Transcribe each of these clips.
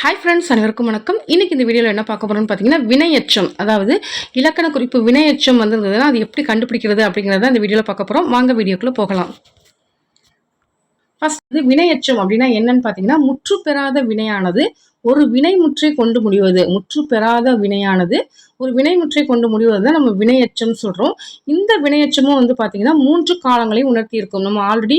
Hi friends அனைவருக்கும் வணக்கம். இன்னைக்கு இந்த வீடியோவில் என்ன பார்க்க போகிறோம்னு பார்த்தீங்கன்னா வினையச்சம். அதாவது இலக்கண குறிப்பு வினையச்சம் வந்திருந்ததுன்னா அது எப்படி கண்டுபிடிக்கிறது அப்படிங்கிறத இந்த வீடியோவில் பார்க்க போகிறோம் வாங்க வீடியோக்குள்ளே போகலாம். ஃபஸ்ட் இது வினையச்சம் அப்படின்னா என்னன்னு பார்த்தீங்கன்னா முற்று பெறாத வினையானது ஒரு வினைமுற்றை கொண்டு முடிவது. முற்று பெறாத வினையானது ஒரு வினைமுற்றை கொண்டு முடிவது தான் நம்ம வினையச்சம் சொல்கிறோம் இந்த வினையச்சமும் வந்து பார்த்தீங்கன்னா மூன்று காலங்களையும் உணர்த்தி இருக்கும். நம்ம ஆல்ரெடி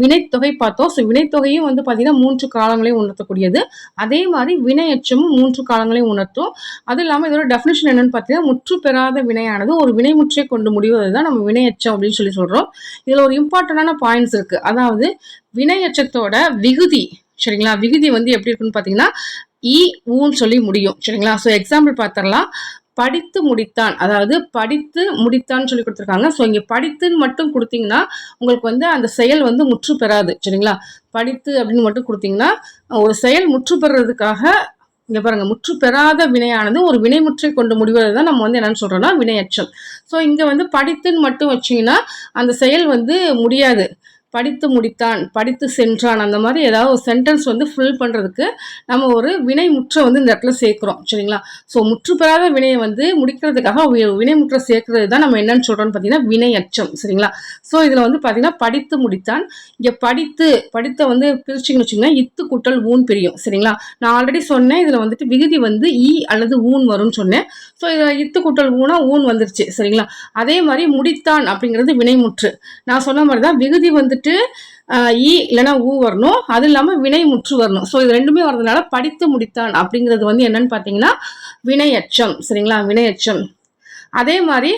வினைத்தொகை பார்த்தோம். ஸோ வினைத்தொகையும் வந்து பார்த்திங்கன்னா மூன்று காலங்களையும் உணர்த்தக்கூடியது. அதே மாதிரி வினையச்சமும் மூன்று காலங்களையும் உணர்த்தும். அது இல்லாமல் இதோட டெஃபினேஷன் என்னன்னு பார்த்தீங்கன்னா முற்று பெறாத வினையானது ஒரு வினைமுற்றை கொண்டு முடிவது தான் நம்ம வினையச்சம் அப்படின்னு சொல்லி சொல்கிறோம் இதில் ஒரு இம்பார்ட்டண்டான பாயிண்ட்ஸ் இருக்குது அதாவது வினையச்சத்தோட விகுதி சரிங்களா? விகுதி வந்து எப்படி இருக்குன்னு பார்த்தீங்கன்னா இ ஊன்னு சொல்லி முடியும். சரிங்களா? ஸோ எக்ஸாம்பிள் பார்த்துடலாம் படித்து முடித்தான். அதாவது படித்து முடித்தான்னு சொல்லி கொடுத்துருக்காங்க. ஸோ இங்கே படித்துன்னு மட்டும் கொடுத்தீங்கன்னா உங்களுக்கு வந்து அந்த செயல் வந்து முற்று பெறாது. சரிங்களா? படித்து அப்படின்னு மட்டும் கொடுத்தீங்கன்னா ஒரு செயல் முற்று பெறுறதுக்காக இங்கே பாருங்கள் முற்று பெறாத வினையானது ஒரு வினைமுற்றை கொண்டு முடிவதை தான் நம்ம வந்து என்னென்னு சொல்கிறோன்னா வினையச்சல். ஸோ இங்கே வந்து படித்துன்னு மட்டும் வச்சிங்கன்னா அந்த செயல் வந்து முடியாது. படித்து முடித்தான் படித்து சென்றான். அந்த மாதிரி ஏதாவது ஒரு சென்டென்ஸ் வந்து ஃபில் பண்ணுறதுக்கு நம்ம ஒரு வினை முற்றை வந்து இந்த இடத்துல சேர்க்குறோம் சரிங்களா? ஸோ முற்று பெறாத வினையை வந்து முடிக்கிறதுக்காக வினை முற்றை சேர்க்கறது தான் நம்ம என்னன்னு சொல்கிறோம்னு பார்த்தீங்கன்னா வினையச்சம் சரிங்களா? ஸோ இதில் வந்து பார்த்தீங்கன்னா படித்து முடித்தான். இங்கே படித்து படித்த வந்து பிரிச்சிங்கன்னு வச்சிங்கன்னா இத்து குட்டல் ஊன் பிரியும் சரிங்களா? நான் ஆல்ரெடி சொன்னேன் இதில் வந்துட்டு விகுதி வந்து ஈ அல்லது ஊன் வரும்னு சொன்னேன். ஸோ இதில் இத்து குட்டல் ஊனா ஊன் வந்துருச்சு சரிங்களா? அதே மாதிரி முடித்தான் அப்படிங்கிறது வினைமுற்று நான் சொன்ன மாதிரி தான் விகுதி வந்துட்டு வந்துட்டு ஈ இல்லைன்னா ஊ வரணும். அது இல்லாமல் வினை முற்று வரணும். ஸோ இது ரெண்டுமே வரதுனால படித்து முடித்தான் அப்படிங்கிறது வந்து என்னன்னு பார்த்தீங்கன்னா வினையச்சம். சரிங்களா? வினையச்சம். அதே மாதிரி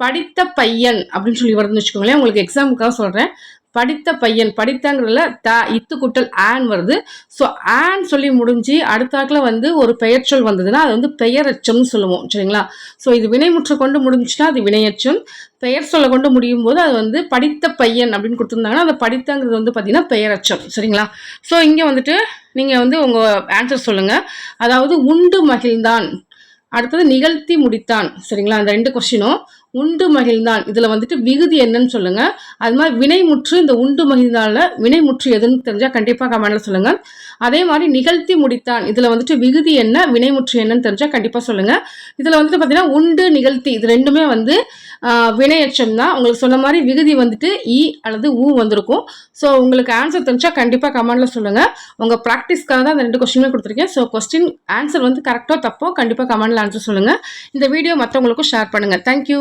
படித்த பையன் அப்படின்னு சொல்லி வருதுன்னு வச்சுக்கோங்களேன். உங்களுக்கு எக்ஸாமுக்காக சொல்கிறேன் படித்த பையன் படித்தங்கிறதுல த இத்து குட்டல் ஆன் வருது. ஸோ ஆன் சொல்லி முடிஞ்சு அடுத்தாக்கில் வந்து ஒரு பெயர்ச்சொல் வந்ததுன்னா அது வந்து பெயரச்சம்னு சொல்லுவோம் சரிங்களா? ஸோ இது வினைமுற்ற கொண்டு முடிஞ்சுன்னா அது வினையச்சம் பெயர் சொல்ல கொண்டு முடியும் போது அது வந்து படித்த பையன் அப்படின்னு கொடுத்துருந்தாங்கன்னா அதை படித்தங்கிறது வந்து பார்த்தீங்கன்னா பெயரச்சம் சரிங்களா? ஸோ இங்கே வந்துட்டு நீங்கள் வந்து உங்கள் ஆன்சர் சொல்லுங்கள் அதாவது உண்டு மகிழ்ந்தான். அடுத்தது நிகழ்த்தி முடித்தான். சரிங்களா? அந்த ரெண்டு கொஸ்டினும் உண்டு மகிழ்ந்தான். இதில் வந்துட்டு விகுதி என்னன்னு சொல்லுங்க. அது மாதிரி வினைமுற்று இந்த உண்டு மகிழ்ந்தால வினைமுற்று எதுன்னு தெரிஞ்சால் கண்டிப்பாக கமெண்ட்ல சொல்லுங்க. அதே மாதிரி நிகழ்த்தி முடித்தான். இதில் வந்துட்டு விகுதி என்ன வினைமுற்று என்னன்னு தெரிஞ்சால் கண்டிப்பாக சொல்லுங்க. இதில் வந்துட்டு பார்த்தீங்கன்னா உண்டு நிகழ்த்தி இது ரெண்டுமே வந்து வினையச்சம்னா தான் உங்களுக்கு சொன்ன மாதிரி விகுதி வந்துட்டு இ அல்லது ஊ வந்திருக்கும். ஸோ உங்களுக்கு ஆன்சர் தெரிஞ்சா கண்டிப்பாக கமெண்ட்ல சொல்லுங்க. உங்கள் ப்ராக்டிஸ்க்காக தான் அந்த ரெண்டு கொஸ்டினும் கொடுத்துருக்கேன். ஸோ கொஸ்டின் ஆன்சர் வந்து கரெக்டோ தப்போ கண்டிப்பாக கமெண்ட்ல ஆன்சர் சொல்லுங்க. இந்த வீடியோ மற்றவங்களுக்கும் ஷேர் பண்ணுங்க. தேங்க்யூ